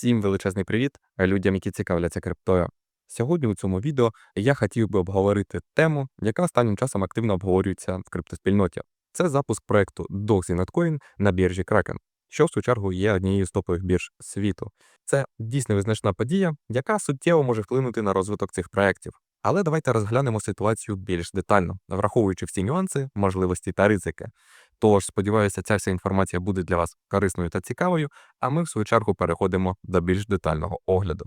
Всім величезний привіт людям, які цікавляться криптою. Сьогодні у цьому відео я хотів би обговорити тему, яка останнім часом активно обговорюється в криптоспільноті. Це запуск проекту Doxy Netcoin на біржі Kraken, що в свою чергу є однією з топових бірж світу. Це дійсно визначна подія, яка суттєво може вплинути на розвиток цих проєктів. Але давайте розглянемо ситуацію більш детально, враховуючи всі нюанси, можливості та ризики. Тож, сподіваюся, ця вся інформація буде для вас корисною та цікавою, а ми в свою чергу переходимо до більш детального огляду.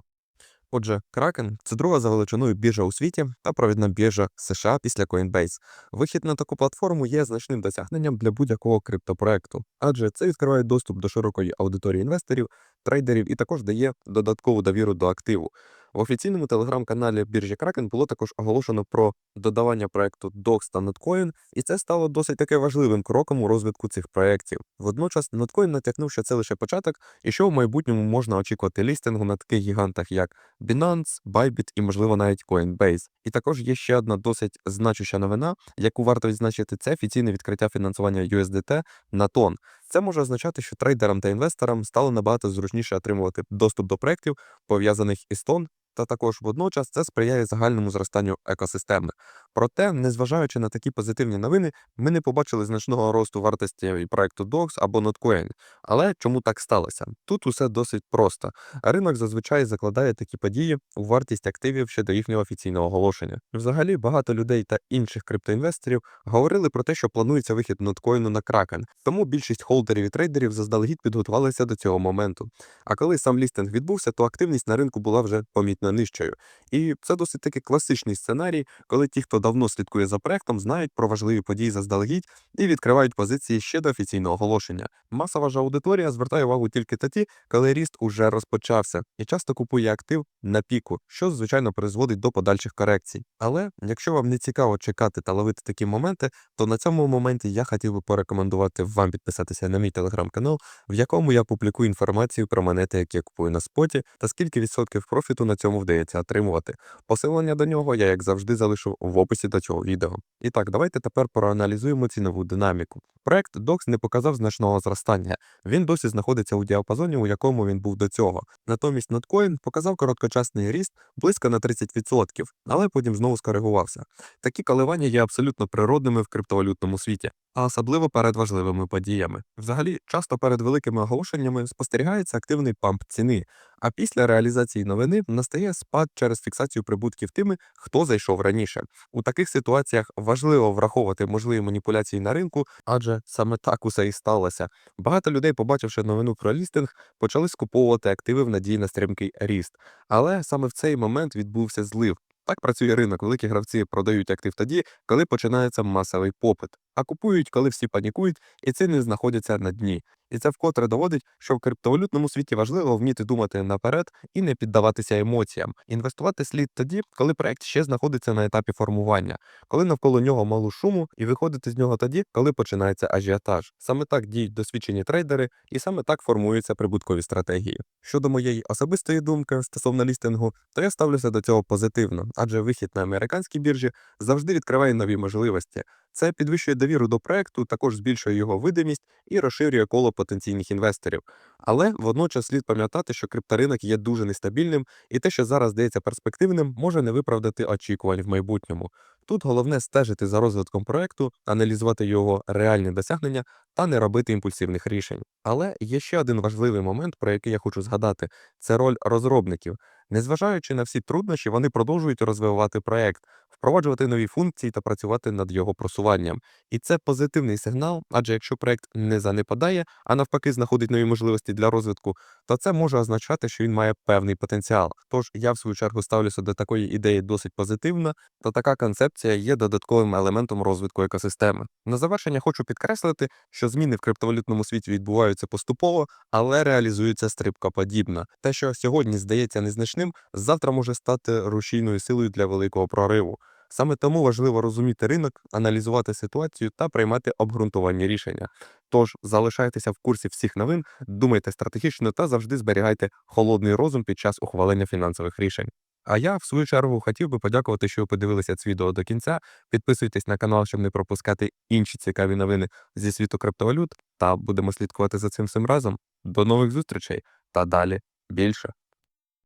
Отже, Kraken – це друга за величиною біржа у світі та провідна біржа США після Coinbase. Вихід на таку платформу є значним досягненням для будь-якого криптопроекту, адже це відкриває доступ до широкої аудиторії інвесторів, трейдерів і також дає додаткову довіру до активу. В офіційному телеграм-каналі біржі Kraken було також оголошено про додавання проекту DOX та Notcoin, і це стало досить таки важливим кроком у розвитку цих проєктів. Водночас Notcoin натякнув, що це лише початок, і що в майбутньому можна очікувати лістингу на таких гігантах, як Binance, Bybit і, можливо, навіть Coinbase. І також є ще одна досить значуща новина, яку варто відзначити, це офіційне відкриття фінансування USDT на тон. Це може означати, що трейдерам та інвесторам стало набагато зручніше отримувати доступ до проєктів, пов'язаних із тон, та також водночас це сприяє загальному зростанню екосистеми. Проте, незважаючи на такі позитивні новини, ми не побачили значного росту вартості проекту DOX або Notcoin. Але чому так сталося? Тут усе досить просто. Ринок зазвичай закладає такі події у вартість активів ще до їхнього офіційного оголошення. Взагалі, багато людей та інших криптоінвесторів говорили про те, що планується вихід Notcoin на Kraken, тому більшість холдерів і трейдерів заздалегідь підготувалися до цього моменту. А коли сам лістинг відбувся, то активність на ринку була вже помітно нижчою. І це досить таки класичний сценарій, коли ті, хто давно слідкує за проектом, знають про важливі події заздалегідь і відкривають позиції ще до офіційного оголошення. Масова ж аудиторія звертає увагу тільки тоді, коли ріст уже розпочався, і часто купує актив на піку, що звичайно призводить до подальших корекцій. Але якщо вам не цікаво чекати та ловити такі моменти, то на цьому моменті я хотів би порекомендувати вам підписатися на мій телеграм-канал, в якому я публікую інформацію про монети, які я купую на споті, та скільки відсотків профіту на цьому вдається отримувати. Посилання до нього я, як завжди, залишу в описі до цього відео. І так, давайте тепер проаналізуємо цінову динаміку. Проект DOX не показав значного зростання. Він досі знаходиться у діапазоні, у якому він був до цього. Натомість Notcoin показав короткочасний ріст близько на 30%, але потім знову скоригувався. Такі коливання є абсолютно природними в криптовалютному світі, а особливо перед важливими подіями. Взагалі, часто перед великими оголошеннями спостерігається активний памп ціни, а після реалізації новини настає спад через фіксацію прибутків тими, хто зайшов раніше. У таких ситуаціях важливо враховувати можливі маніпуляції на ринку, адже саме так усе і сталося. Багато людей, побачивши новину про лістинг, почали скуповувати активи в надії на стрімкий ріст. Але саме в цей момент відбувся злив. Так працює ринок. Великі гравці продають актив тоді, коли починається масовий попит, а купують, коли всі панікують, і ціни знаходяться на дні. І це вкотре доводить, що в криптовалютному світі важливо вміти думати наперед і не піддаватися емоціям. Інвестувати слід тоді, коли проект ще знаходиться на етапі формування, коли навколо нього мало шуму, і виходити з нього тоді, коли починається ажіотаж. Саме так діють досвідчені трейдери, і саме так формуються прибуткові стратегії. Щодо моєї особистої думки стосовно лістингу, то я ставлюся до цього позитивно, адже вихід на американській біржі завжди відкриває нові можливості. Це підвищує довіру до проекту, також збільшує його видимість і розширює коло потенційних інвесторів. Але водночас слід пам'ятати, що крипторинок є дуже нестабільним, і те, що зараз здається перспективним, може не виправдати очікувань в майбутньому. Тут головне стежити за розвитком проекту, аналізувати його реальні досягнення та не робити імпульсивних рішень. Але є ще один важливий момент, про який я хочу згадати: це роль розробників. Незважаючи на всі труднощі, вони продовжують розвивати проект, впроваджувати нові функції та працювати над його просуванням. І це позитивний сигнал, адже якщо проект не занепадає, а навпаки, знаходить нові можливості для розвитку, то це може означати, що він має певний потенціал. Тож я в свою чергу ставлюся до такої ідеї досить позитивно, та така концепція є додатковим елементом розвитку екосистеми. На завершення хочу підкреслити, що зміни в криптовалютному світі відбуваються поступово, але реалізуються стрибкоподібно. Те, що сьогодні здається незначним, завтра може стати рушійною силою для великого прориву. Саме тому важливо розуміти ринок, аналізувати ситуацію та приймати обґрунтовані рішення. Тож залишайтеся в курсі всіх новин, думайте стратегічно та завжди зберігайте холодний розум під час ухвалення фінансових рішень. А я, в свою чергу, хотів би подякувати, що ви подивилися це відео до кінця. Підписуйтесь на канал, щоб не пропускати інші цікаві новини зі світу криптовалют, та будемо слідкувати за цим всім разом. До нових зустрічей та далі більше.